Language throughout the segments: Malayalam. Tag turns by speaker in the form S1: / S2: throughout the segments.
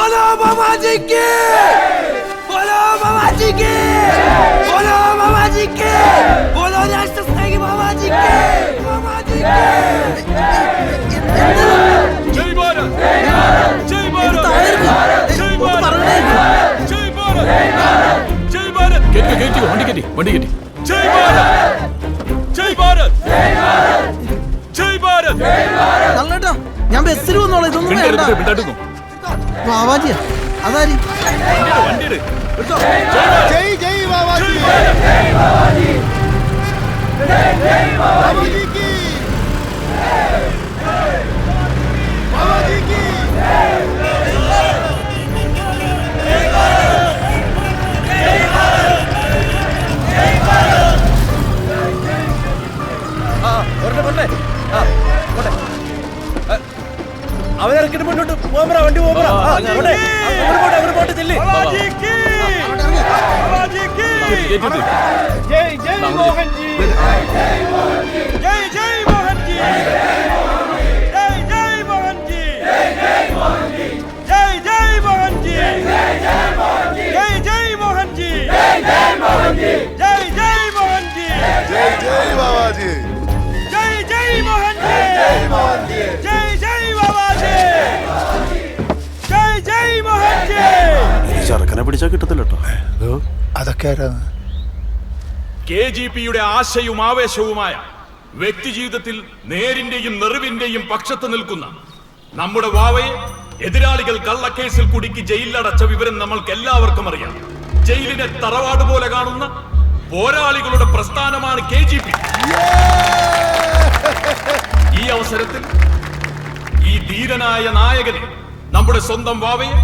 S1: बोलो मामा जी की बोलो मामा जी की बोलो मामा जी की बोलो राष्ट्र स्नेही मामा जी की मामा जी की
S2: ജയ് ഭാരത് ജയ് ഭാരത് ജയ് ഭാരത് ജയ് ഭാരത് ജയ് ഭാരത്
S3: കേറ്റി കേറ്റി വണ്ടി കേറ്റി വണ്ടി കേറ്റി
S2: ജയ് ഭാരത് ജയ് ഭാരത് ജയ് ഭാരത്
S4: നല്ലട്ടോ ഞാൻ ബസ്സിൽ വന്നോളാം ഇതൊന്നും വേണ്ട ബാവാജിയാ അതാരി.
S5: ജയ് ജയ് ബാബാജി ബാബാജി ബാബാജി
S2: ஜெய் ஜெய் மோகன் ஜி
S6: ചെറുക്കനെ പിടിച്ചാൽ കിട്ടത്തില്ല കേട്ടോ.
S5: അതൊക്കെ ആരാണ്?
S2: കെ ജി പിയുടെ ആശയും ആവേശവുമായ വ്യക്തിജീവിതത്തിൽ നേരിന്റെയും നെറിവിന്റെയും പക്ഷത്ത് നിൽക്കുന്ന നമ്മുടെ വാവയെ എതിരാളികൾ കള്ളക്കേസിൽ കുടുക്കി ജയിലിലടച്ച വിവരം നമ്മൾക്ക് എല്ലാവർക്കും അറിയാം. ജയിലിനെ തറവാട് പോലെ കാണുന്ന പോരാളികളുടെ പ്രസ്ഥാനമാണ് കെ ജി പി. ഈ അവസരത്തിൽ ഈ ധീരനായ നായകനെ നമ്മുടെ സ്വന്തം വാവയെ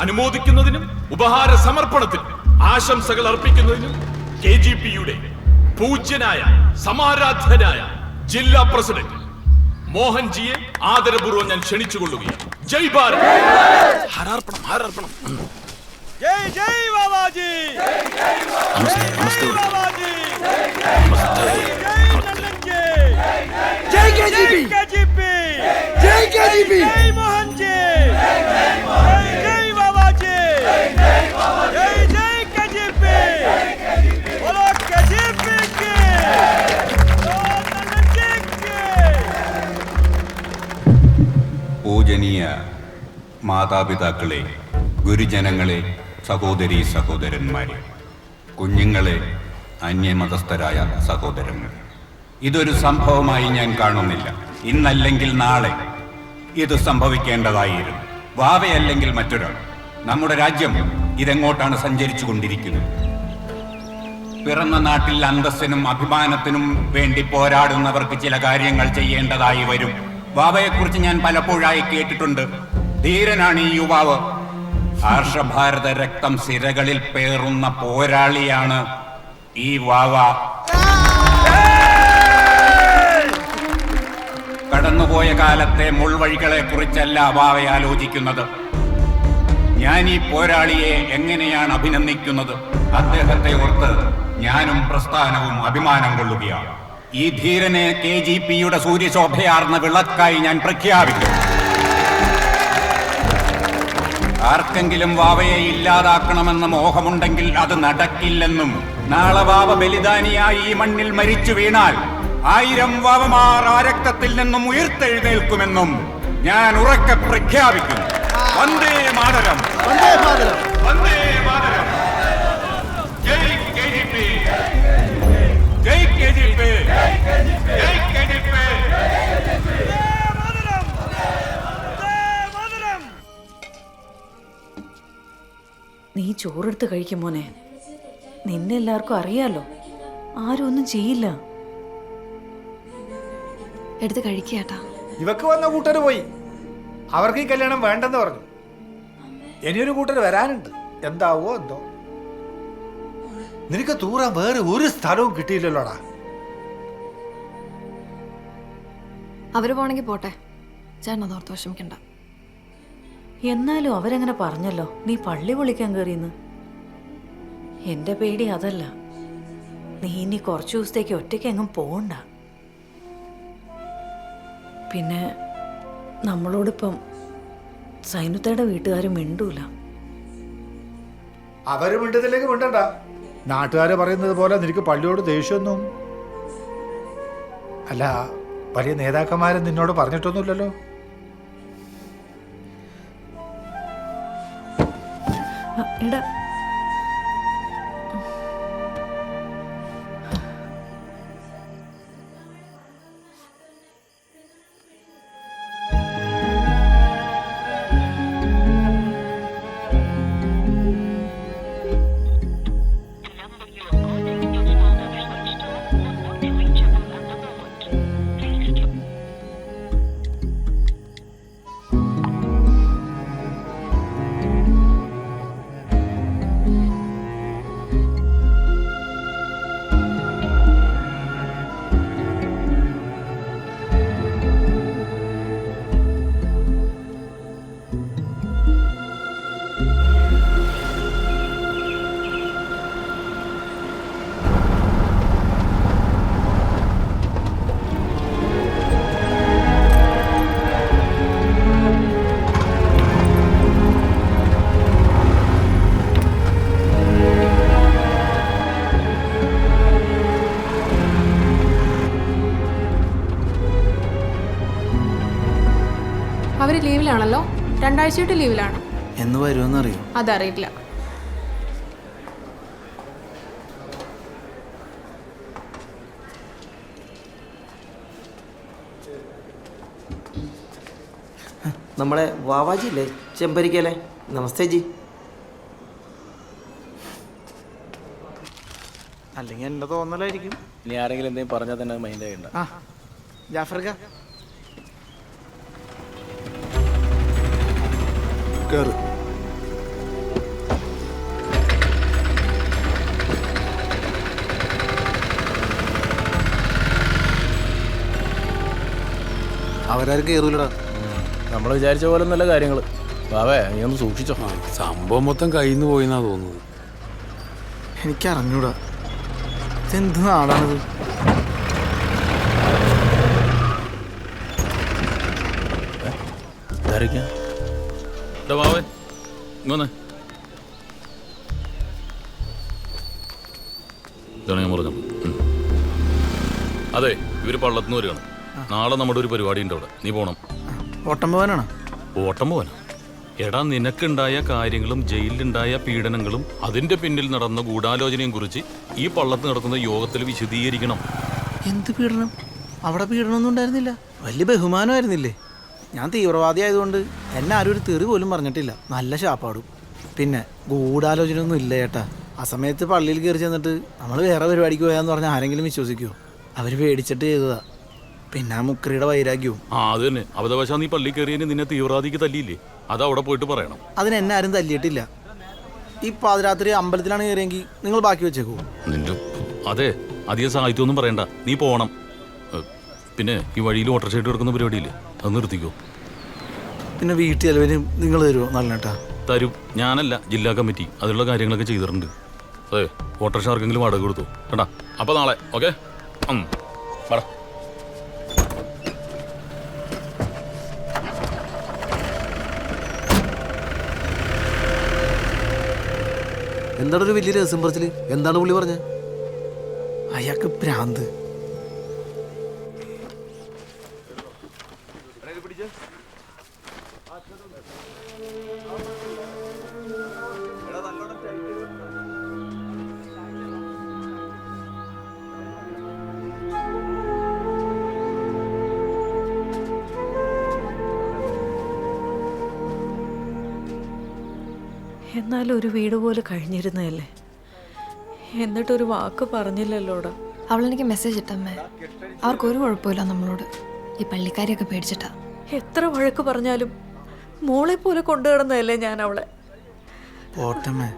S2: അനുമോദിക്കുന്നതിനും ഉപഹാര സമർപ്പണത്തിന് ആശംസകൾ അർപ്പിക്കുന്നതിനും കെ ജി പിയുടെ പൂജ്യനായ സമാരാധ്യനായ ജില്ലാ പ്രസിഡന്റ് മോഹൻജിയെ ആദരപൂർവം ഞാൻ ക്ഷണിച്ചുകൊള്ളുകയാണ്. ജയ് ഭാരത്!
S3: ഹാരാർപ്പണം ഹാരാർപ്പണം.
S2: ജയ് ജയ് ജയ്
S3: നമസ്തേ നമസ്തേ
S2: ബാബാജി ജയ് ജയ് ജി ജയ് ജയ് കെ ജി പി. ജയ് മോഹൻജി! ജയ്
S7: പൂജനീയ മാതാപിതാക്കളെ ഗുരുജനങ്ങളെ സഹോദരി സഹോദരന്മാരെ കുഞ്ഞുങ്ങളെ അന്യമതസ്ഥരായ സഹോദരങ്ങൾ. ഇതൊരു സംഭവമായി ഞാൻ കാണുന്നില്ല. ഇന്നല്ലെങ്കിൽ നാളെ ഇത് സംഭവിക്കേണ്ടതായിരുന്നു. വാവയല്ലെങ്കിൽ മറ്റൊരാൾ. നമ്മുടെ രാജ്യം ഇതെങ്ങോട്ടാണ് സഞ്ചരിച്ചു കൊണ്ടിരിക്കുന്നത് പിറന്ന നാട്ടിൽ അന്തസ്സിനും അഭിമാനത്തിനും വേണ്ടി പോരാടുന്നവർക്ക് ചില കാര്യങ്ങൾ ചെയ്യേണ്ടതായി വരും. ബാബയെക്കുറിച്ച് ഞാൻ പലപ്പോഴായി കേട്ടിട്ടുണ്ട്. ധീരനാണ് ഈ യുവാവ്. ഹർഷഭാരത രക്തം സിരകളിൽ പേറുന്ന പോരാളിയാണ് ഈ വാവ. കടന്നുപോയ കാലത്തെ മുൾവഴികളെ കുറിച്ചല്ല വാവ ആലോചിക്കുന്നത് ഞാൻ ഈ പോരാളിയെ എങ്ങനെയാണ് അഭിനന്ദിക്കുന്നത്? അദ്ദേഹത്തെ ഓർത്ത് ഞാനും പ്രസ്ഥാനവും അഭിമാനം കൊള്ളുകയാണ്. ഈ ധീരനെ കെ ജി പിയുടെ സൂര്യശോഭയാർന്ന വിളക്കായി ഞാൻ പ്രഖ്യാപിക്കും. ആർക്കെങ്കിലും വാവയെ ഇല്ലാതാക്കണമെന്ന മോഹമുണ്ടെങ്കിൽ അത് നടക്കില്ലെന്നും നാളെ വാവ ബലിദാനിയായി ഈ മണ്ണിൽ മരിച്ചു വീണാൽ ആയിരം വാവമാർ ആ രക്തത്തിൽ നിന്നും ഉയർത്തെഴുന്നേൽക്കുമെന്നും ഞാൻ ഉറക്കെ പ്രഖ്യാപിക്കുന്നു. വന്ദേ മാതരം.
S5: വന്ദേ മാതരം.
S7: വന്ദേ മാതരം. ജയ് കെ ജി പി. ജയ് കെ ജി പി. ജയ് കെ ജി പി.
S8: നീ ചോറെടുത്ത് കഴിക്കും മോനെ. നിന്നെ എല്ലാവർക്കും അറിയാലോ. ആരും ഒന്നും ചെയ്യില്ല.
S9: എടുത്ത് കഴിക്കാട്ടാ
S10: ഇവക്ക് വന്ന കൂട്ടർ പോയി. അവർക്ക് ഈ കല്യാണം വേണ്ടെന്ന് പറഞ്ഞു. ഇനിയൊരു കൂട്ടർ വരാനുണ്ട്. എന്താവോ എന്തോ. നിനക്ക് തൂറാൻ വേറെ ഒരു സ്ഥലവും കിട്ടിയില്ലല്ലോടാ.
S9: അവർ പോണെങ്കിൽ പോട്ടെ. ചേട്ടൻ അതോർത്ത് വിഷമിക്കണ്ട.
S8: എന്നാലും അവരങ്ങനെ പറഞ്ഞല്ലോ നീ പള്ളി വിളിക്കാൻ കയറിയെന്ന് എന്റെ പേടി അതല്ല. നീ ഇനി കുറച്ചു ദിവസത്തേക്ക് ഒറ്റയ്ക്ക് എങ്ങും പോകണ്ട പിന്നെ നമ്മളോടിപ്പം സൈനുത്തയുടെ വീട്ടുകാരും മിണ്ടൂല.
S10: അവർ മിണ്ടത്തിലേക്ക് മിണ്ടണ്ട. നാട്ടുകാര് പറയുന്നത് പോലെ നിനക്ക് പള്ളിയോട് ദേഷ്യമൊന്നും അല്ല വലിയ നേതാക്കന്മാരെ നിന്നോട് പറഞ്ഞിട്ടൊന്നുമില്ലല്ലോ.
S9: അവർ ലീവിലാണല്ലോ? രണ്ടാഴ്ചയായിട്ട് ലീവിലാണ്.
S4: എന്ന് വരുമെന്നറിയോ?
S9: അതറിയില്ല.
S1: നമ്മളെ വാവാജി അല്ലേ ചെമ്പരിക്കല്ലേ നമസ്തേ ജി.
S4: അല്ലെങ്കിൽ എന്റെ തോന്നലായിരിക്കും.
S6: ഇനി ആരെങ്കിലും എന്തെങ്കിലും പറഞ്ഞാൽ തന്നെ മൈൻഡ് ചെയ്യണ്ട
S4: ജാഫർക്ക.
S5: കേറ്
S4: അവരാരും കയറൂലടാ
S6: നമ്മൾ വിചാരിച്ച പോലെ നല്ല കാര്യങ്ങൾ വാവേ നീ ഒന്ന് സൂക്ഷിച്ചോ.
S3: സംഭവം മൊത്തം കയ്യിൽ നിന്ന് പോയിന്നാ തോന്നുന്നത്.
S4: എനിക്കറിഞ്ഞൂടാ. ഇതെന്ത് നാടാണിത്?
S2: പള്ളത്തുനിന്ന് വരികയാണ് നാളെ നമ്മുടെ ഒരു പരിപാടി ഉണ്ട് അവിടെ. നീ പോണം.
S4: ഓട്ടം പോകാനാണോ
S2: ഓട്ടം പോവാനാ എടാ നിനക്കുണ്ടായ കാര്യങ്ങളും ജയിലിലുണ്ടായ പീഡനങ്ങളും അതിന്റെ പിന്നിൽ നടന്ന ഗൂഢാലോചനയും കുറിച്ച് ഈ പള്ളത്ത് നടക്കുന്ന യോഗത്തിൽ വിശദീകരിക്കണം.
S4: എന്ത് പീഡനം? അവിടെ പീഡനമൊന്നും ഉണ്ടായിരുന്നില്ല. വലിയ ബഹുമാനമായിരുന്നില്ലേ? ഞാൻ തീവ്രവാദി ആയതുകൊണ്ട് എന്നെ ആരും ഒരു തെറി പോലും പറഞ്ഞിട്ടില്ല. നല്ല ശാപ്പാടും. പിന്നെ ഗൂഢാലോചന ഒന്നും ഇല്ല ചേട്ടാ. ആ സമയത്ത് പള്ളിയിൽ കയറി ചെന്നിട്ട് നമ്മൾ വേറെ പരിപാടിക്ക് പോയാന്ന് പറഞ്ഞാൽ ആരെങ്കിലും വിശ്വസിക്കുമോ അവർ പേടിച്ചിട്ട് ചെയ്തതാ. പിന്നെ ആ മുക്രിയുടെ വൈരാഗ്യവും.
S2: ആ അത് തന്നെ. അബദ്ധവശാ നീ പള്ളി കയറിയതിന് നിന്നെ തീവ്രവാദിക്ക് തല്ലിയില്ലേ? അത് അവിടെ പോയിട്ട് പറയണം.
S4: അതിന് എന്നെ ആരും തല്ലിയിട്ടില്ല. ഈ പാതിരാത്രി അമ്പലത്തിലാണ് കയറിയെങ്കിൽ നിങ്ങൾ ബാക്കി വെച്ചേക്കോ.
S2: നിന്റെ അതെ അധികം സാഹിത്യമൊന്നും പറയണ്ട. നീ പോണം. ഏ, പിന്നെ ഈ വഴിയിൽ ഓട്ടർ ഷെയ്ഡ് എടുക്കുന്ന പരിപാടിയില്ലേ? അത് നിർത്തിക്കോ.
S4: പിന്നെ വീട്ടിൽ ചെലവിന് നിങ്ങൾ തരുമോ നല്ല കേട്ടാ
S2: തരും. ഞാനല്ല ജില്ലാ കമ്മിറ്റി. അതിലുള്ള കാര്യങ്ങളൊക്കെ ചെയ്തിട്ടുണ്ട്. അതെ വാട്ടർ ഷാർക്കെങ്കിലും വാടക കൊടുത്തു. കേട്ടാ അപ്പോൾ നാളെ ഓക്കെ?
S4: എന്താണ് ഒരു വലിയ രഹസ്യം പറച്ചിൽ? എന്താണ് പുള്ളി പറഞ്ഞത് അയാൾക്ക് ഭ്രാന്ത്
S8: എന്നാലും ഒരു വീട് പോലെ കഴിഞ്ഞിരുന്നതല്ലേ? എന്നിട്ടൊരു വാക്ക് പറഞ്ഞില്ലല്ലോടാ.
S9: അവളെനിക്ക് മെസ്സേജ് ഇട്ടമ്മേ. അവർക്കൊരു കുഴപ്പമില്ല നമ്മളോട്. ഈ പള്ളിക്കാരെയൊക്കെ പേടിച്ചിട്ടാ.
S8: എത്ര വഴക്ക് പറഞ്ഞാലും മോളെ പോലെ കൊണ്ടു കിടന്നതല്ലേ ഞാൻ അവളെ?
S4: പോട്ടമ്മേ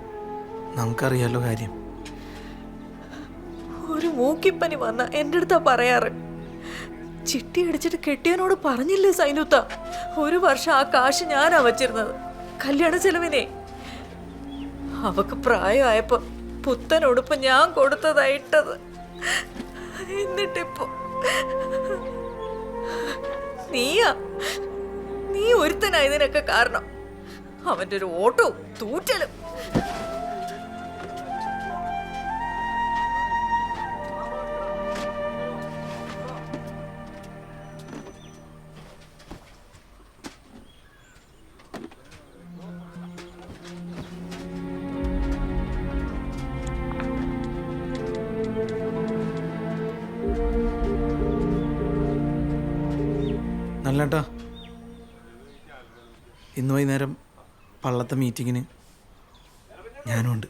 S4: നമുക്കറിയാലോ കാര്യം.
S8: ഒരു മൂക്കിപ്പനി വന്ന എന്റെ അടുത്താ പറയാറ്. ചിട്ടി അടിച്ചിട്ട് കെട്ടിയനോട് പറഞ്ഞില്ലേ സൈനുത്ത? ഒരു വർഷം ആ കാശ് ഞാനാ വച്ചിരുന്നത്. കല്യാണ ചെലവിനെ. അവക്ക് പ്രായമായപ്പോ പുത്തൻ ഉടുപ്പ് ഞാൻ കൊടുത്തതായിട്ടത് എന്നിട്ടിപ്പോ നീയാ? നീ ഒരുത്തനായതിനൊക്കെ കാരണം അവന്റെ ഒരു ഓട്ടവും തൂറ്റലും
S4: നല്ലേട്ടാ ഇന്ന് വൈകുന്നേരം പള്ളത്തെ മീറ്റിങ്ങിന് ഞാനും ഉണ്ട്